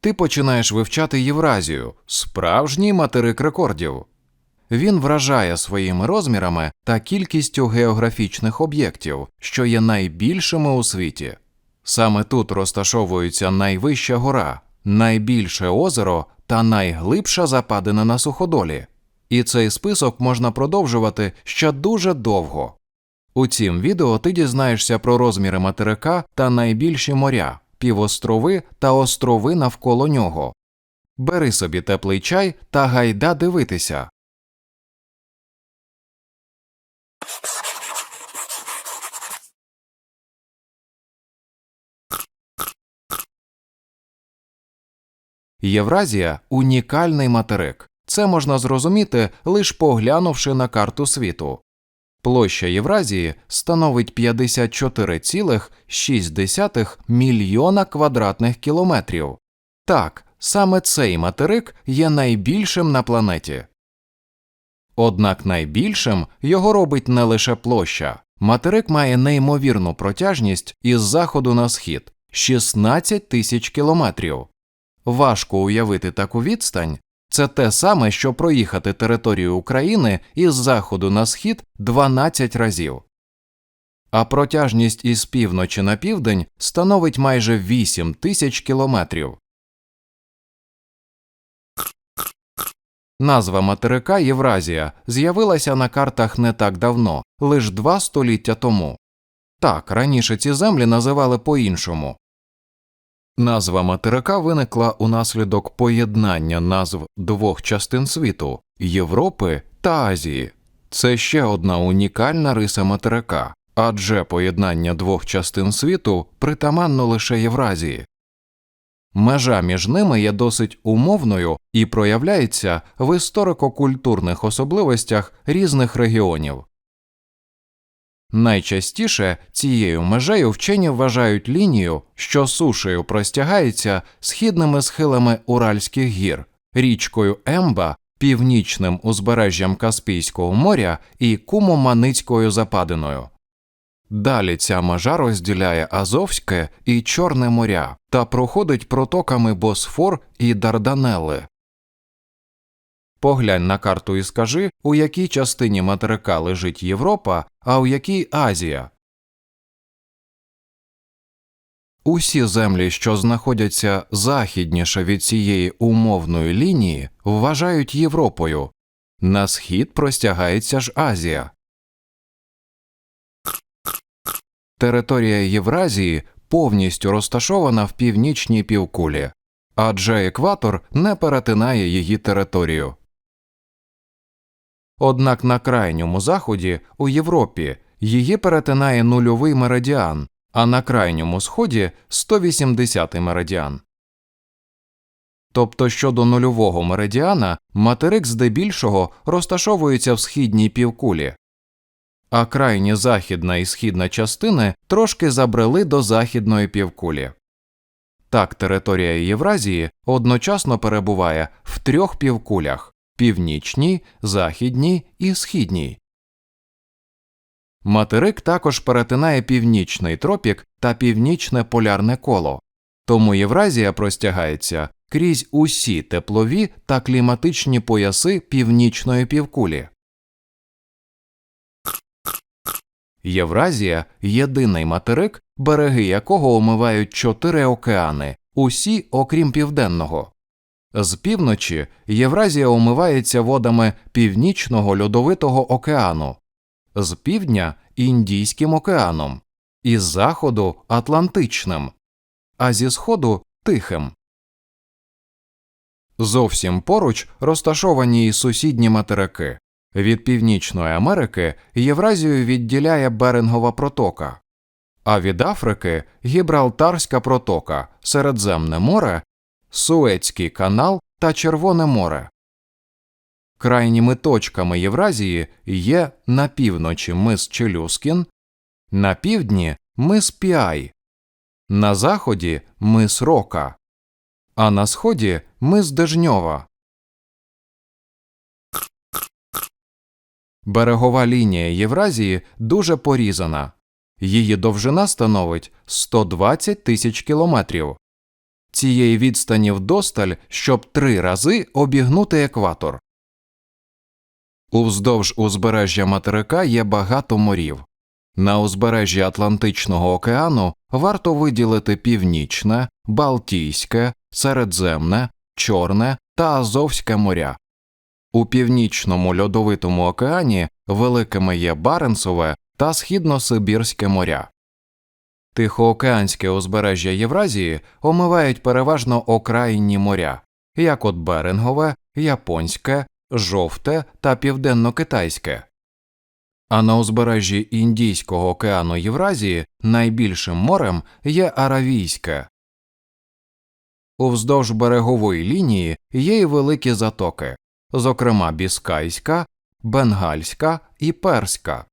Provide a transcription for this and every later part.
ти починаєш вивчати Євразію, справжній материк рекордів. Він вражає своїми розмірами та кількістю географічних об'єктів, що є найбільшими у світі. Саме тут розташовується найвища гора, найбільше озеро та найглибша западина на суходолі. І цей список можна продовжувати ще дуже довго. У цім відео ти дізнаєшся про розміри материка та найбільші моря, півострови та острови навколо нього. Бери собі теплий чай та гайда дивитися. Євразія унікальний материк. Це можна зрозуміти, лише поглянувши на карту світу. Площа Євразії становить 54,6 мільйона квадратних кілометрів. Так, саме цей материк є найбільшим на планеті. Однак найбільшим його робить не лише площа. Материк має неймовірну протяжність із заходу на схід 16 тисяч кілометрів. Важко уявити таку відстань. Це те саме, що проїхати територію України із заходу на схід 12 разів. А протяжність із півночі на південь становить майже 8 тисяч кілометрів. Назва материка Євразія з'явилася на картах не так давно, лише два століття тому. Так, раніше ці землі називали по-іншому. Назва материка виникла унаслідок поєднання назв двох частин світу Європи та Азії. Це ще одна унікальна риса материка, адже поєднання двох частин світу притаманно лише Євразії. Межа між ними є досить умовною і проявляється в історико-культурних особливостях різних регіонів. Найчастіше цією межею вчені вважають лінію, що сушею простягається східними схилами Уральських гір, річкою Емба, північним узбережжям Каспійського моря і Кумоманицькою западиною. Далі ця межа розділяє Азовське і Чорне моря та проходить протоками Босфор і Дарданелли. Поглянь на карту і скажи, у якій частині материка лежить Європа, а у якій Азія. Усі землі, що знаходяться західніше від цієї умовної лінії, вважають Європою. На схід простягається ж Азія. Територія Євразії повністю розташована в північній півкулі, адже екватор не перетинає її територію. Однак на крайньому заході у Європі її перетинає нульовий меридіан, а на крайньому сході 180-й меридіан. Тобто щодо нульового меридіана материк здебільшого розташовується в східній півкулі, а крайні західна і східна частини трошки забрели до західної півкулі. Так територія Євразії одночасно перебуває в трьох півкулях північній, західній і східній. Материк також перетинає північний тропік та північне полярне коло, тому Євразія простягається крізь усі теплові та кліматичні пояси північної півкулі. Євразія єдиний материк, береги якого омивають чотири океани, усі окрім південного. З півночі Євразія омивається водами Північного льодовитого океану, з півдня Індійським океаном, із заходу Атлантичним, а зі сходу Тихим. Зовсім поруч розташовані й сусідні материки. Від Північної Америки Євразію відділяє Берингова протока, а від Африки Гібралтарська протока, Середземне море Суецький канал та Червоне море. Крайніми точками Євразії є на півночі мис Челюскін, на півдні мис Піай, на заході мис Рока, а на сході мис Дежньова. Берегова лінія Євразії дуже порізана. Її довжина становить 120 тисяч кілометрів. Цієї відстані вдосталь, щоб три рази обігнути екватор. Уздовж узбережжя материка є багато морів. На узбережжі Атлантичного океану варто виділити Північне, Балтійське, Середземне, Чорне та Азовське моря. У північному льодовитому океані великими є Баренцеве та Східно-Сибірське моря. Тихоокеанське узбережжя Євразії омивають переважно окраїнні моря, як от Берингове, Японське, Жовте та Південно-Китайське. А на узбережжі Індійського океану Євразії найбільшим морем є Аравійське. Уздовж берегової лінії є й великі затоки, зокрема Біскайська, Бенгальська і Перська.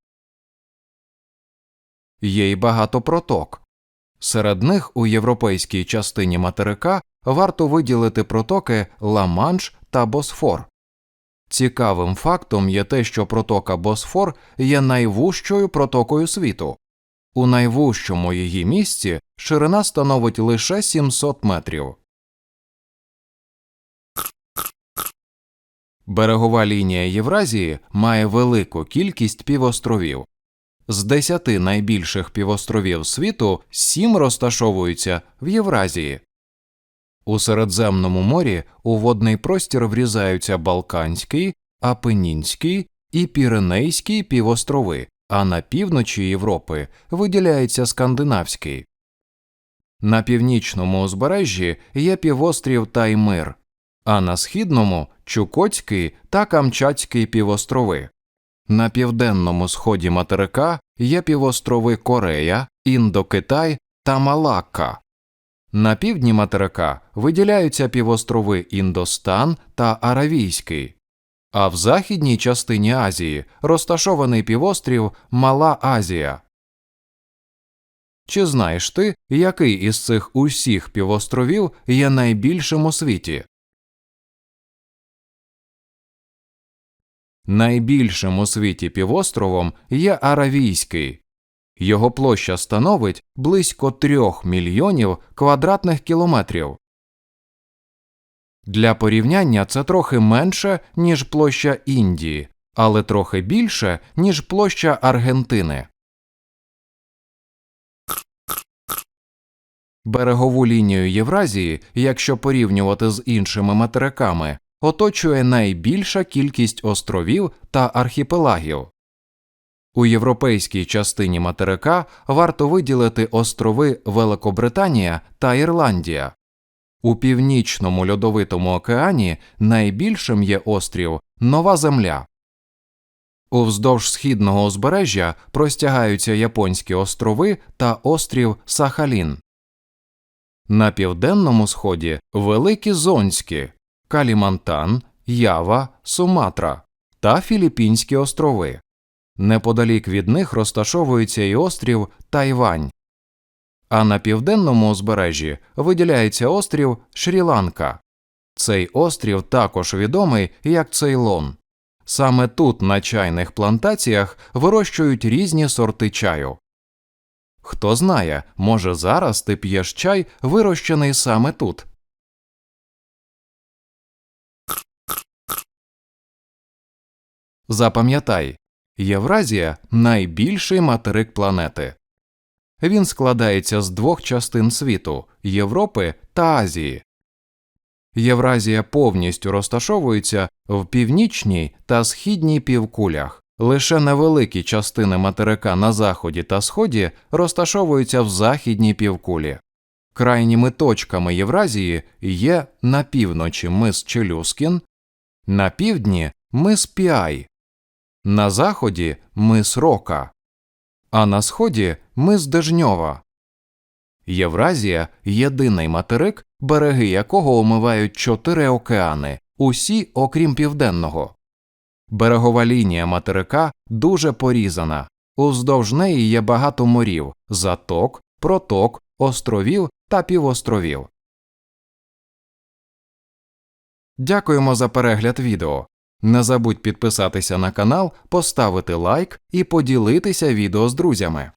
Є й багато проток. Серед них у європейській частині материка варто виділити протоки Ла-Манш та Босфор. Цікавим фактом є те, що протока Босфор є найвужчою протокою світу. У найвужчому її місці ширина становить лише 700 метрів. Берегова лінія Євразії має велику кількість півостровів. З десяти найбільших півостровів світу сім розташовуються в Євразії. У Середземному морі у водний простір врізаються Балканський, Апенінський і Піренейський півострови, а на півночі Європи виділяється Скандинавський. На північному узбережжі є півострів Таймир, а на східному Чукотський та Камчатський півострови. На південному сході материка є півострови Корея, Індокитай та Малакка. На півдні материка виділяються півострови Індостан та Аравійський, а в західній частині Азії розташований півострів Мала Азія. Чи знаєш ти, який із цих усіх півостровів є найбільшим у світі? Найбільшим у світі півостровом є Аравійський. Його площа становить близько 3 мільйонів квадратних кілометрів. Для порівняння це трохи менше, ніж площа Індії, але трохи більше, ніж площа Аргентини. Берегову лінію Євразії, якщо порівнювати з іншими материками, оточує найбільша кількість островів та архіпелагів. У європейській частині материка варто виділити острови Великобританія та Ірландія. У північному льодовитому океані найбільшим є острів Нова Земля. Уздовж східного узбережжя простягаються Японські острови та острів Сахалін. На південному сході Великі Зонські, Калімантан, Ява, Суматра та Філіппінські острови. Неподалік від них розташовується і острів Тайвань. А на південному узбережжі виділяється острів Шрі-Ланка. Цей острів також відомий як Цейлон. Саме тут на чайних плантаціях вирощують різні сорти чаю. Хто знає, може зараз ти п'єш чай, вирощений саме тут. Запам'ятай, Євразія найбільший материк планети. Він складається з двох частин світу Європи та Азії. Євразія повністю розташовується в північній та східній півкулях. Лише невеликі частини материка на заході та сході розташовуються в західній півкулі. Крайніми точками Євразії є на півночі мис Челюскін, на півдні мис Піай, на заході мис Рока, а на сході мис Дежньова. Євразія єдиний материк, береги якого омивають чотири океани, усі окрім південного. Берегова лінія материка дуже порізана. Уздовж неї є багато морів, заток, проток, островів та півостровів. Дякуємо за перегляд відео. Не забудь підписатися на канал, поставити лайк і поділитися відео з друзями.